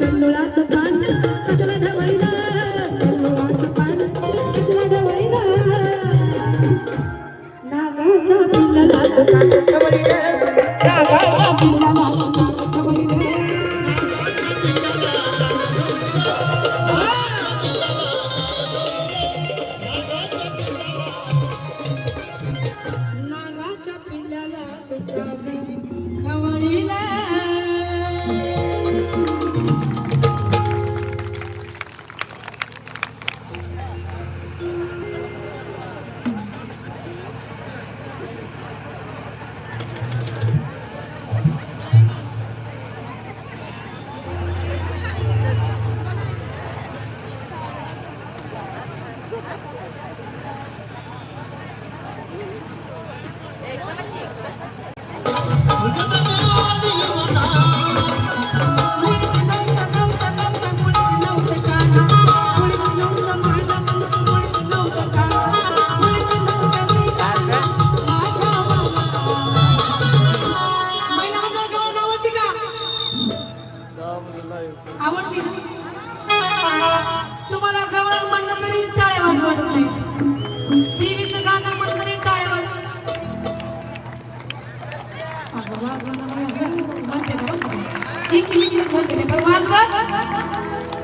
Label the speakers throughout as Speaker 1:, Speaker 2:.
Speaker 1: कंदुळाचं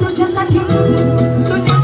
Speaker 1: तुझ्यासाठी. तुझ्या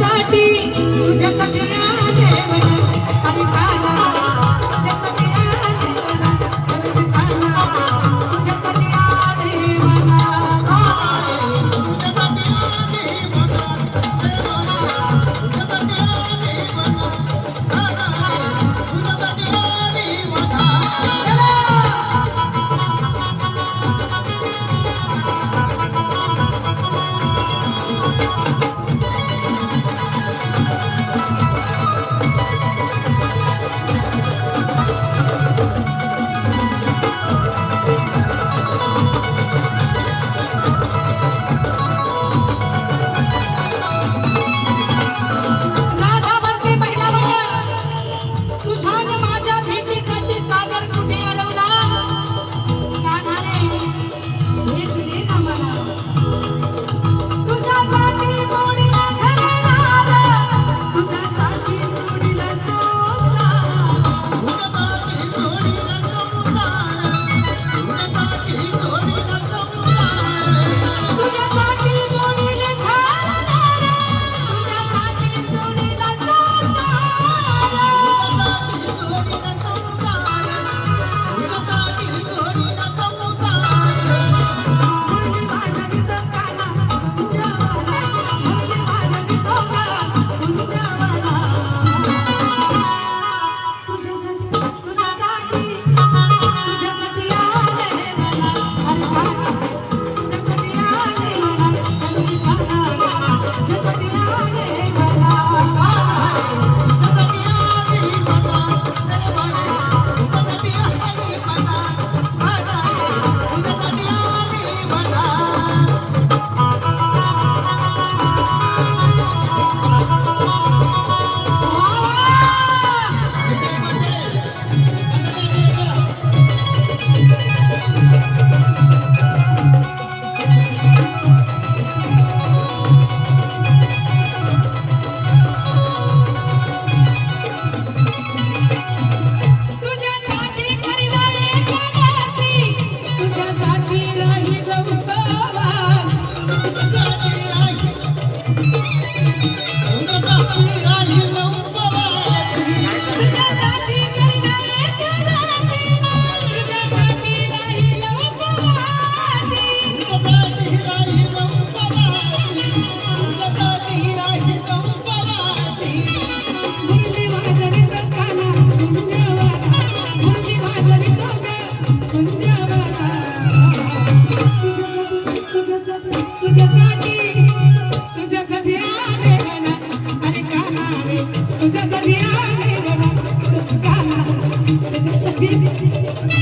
Speaker 1: तुझ्यासाठी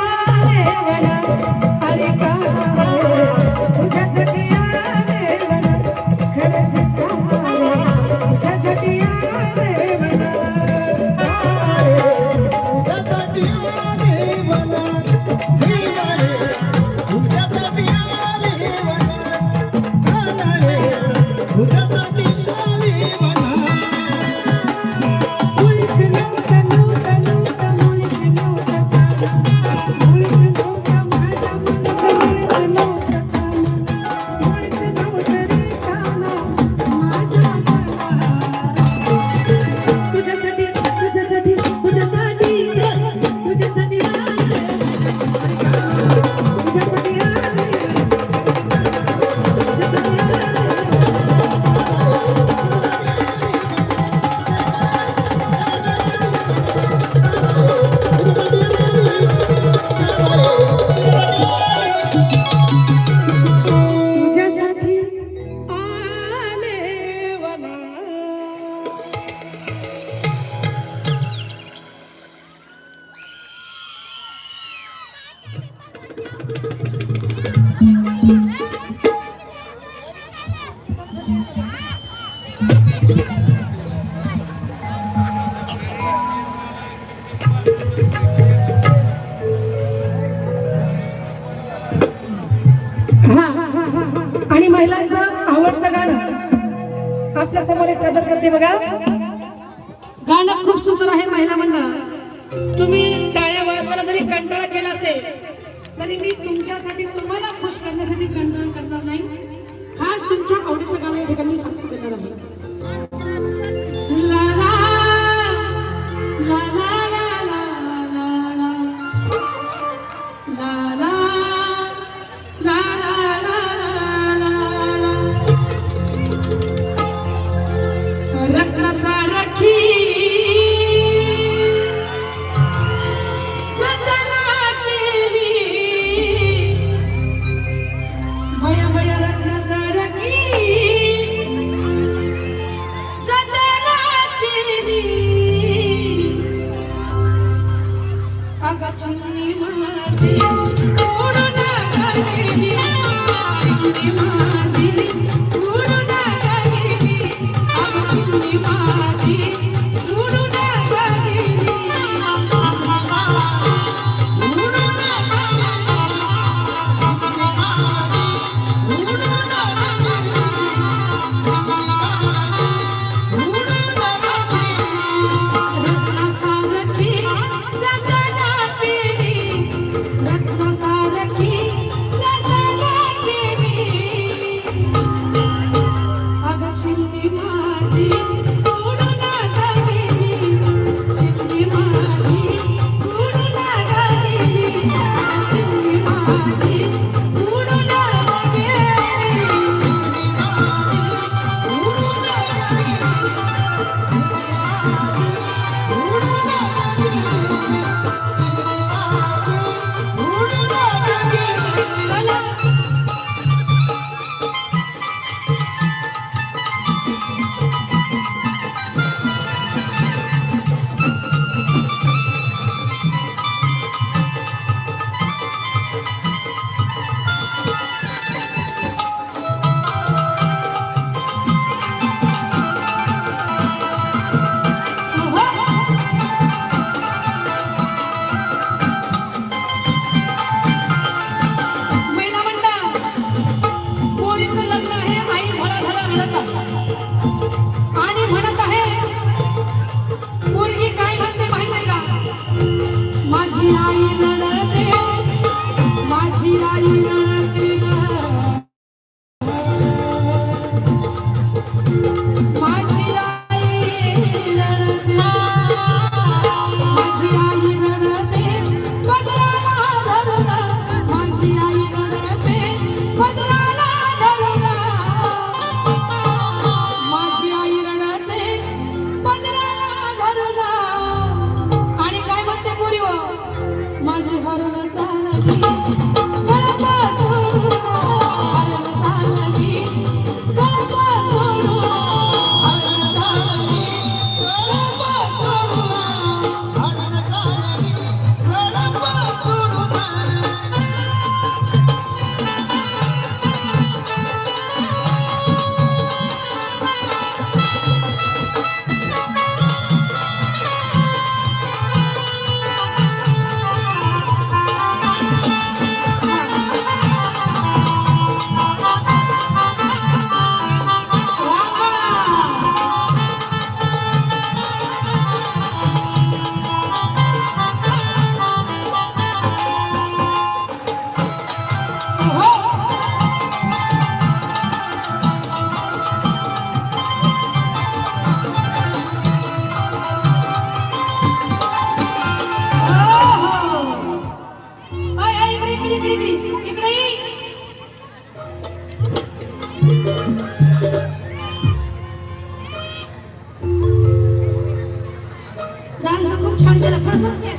Speaker 1: आपल्यासमोर एक सादर करते बघा. गाणं खूप सुंदर आहे महिला मंडळ. तुम्ही टाळ्या वाजवायला जरी कंटाळा केला असेल तरी मी तुमच्यासाठी तुम्हाला खुश करण्यासाठी कंटाळा करणार नाही. खास तुमच्या आवडीचं गाणं या ठिकाणी मी सादर करणार आहे.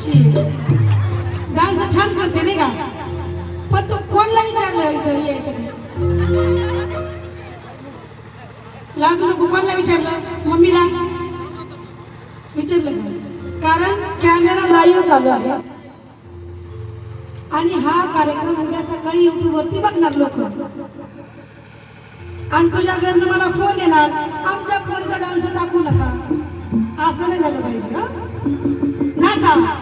Speaker 1: अशी. डान्स छान करते नाही का? पण तू कोणला विचारलं इथं यायसाठी लाजू नको कोणला विचारलं? मम्मीला? विचारलं कारण कॅमेरा लाईव्ह चालू आहे. आणि हा कार्यक्रम उद्या सकाळी युट्यूब वरती बघणार लोक. आणि तुझ्या घरनं मला फोन येणार. आमच्या पोरीचा डान्स टाकू नका. असं नाही झालं पाहिजे ना नाचा.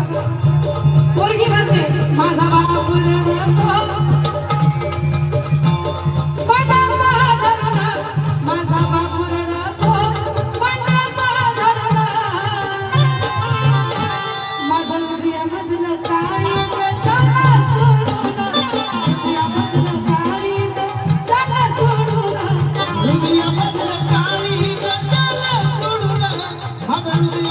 Speaker 1: Thank you.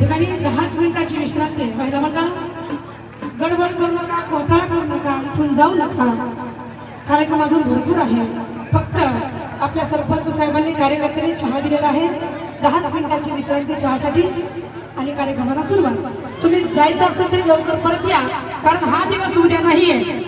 Speaker 1: ठिकाणी दहाच मिनिटाची विश्रांती. पहिला म्हणता गडबड करू नका घोटाळा करू नका इथून जाऊ नका. कार्यक्रम अजून भरपूर आहे. फक्त आपल्या सरपंच साहेबांनी कार्यकर्त्यांनी चहा दिलेला आहे. दहाच मिनिटाची विश्रांती चहासाठी आणि कार्यक्रमाला सुरुवात. तुम्ही जायचं असेल तरी लवकर परत या कारण हा दिवस उद्या नाहीये.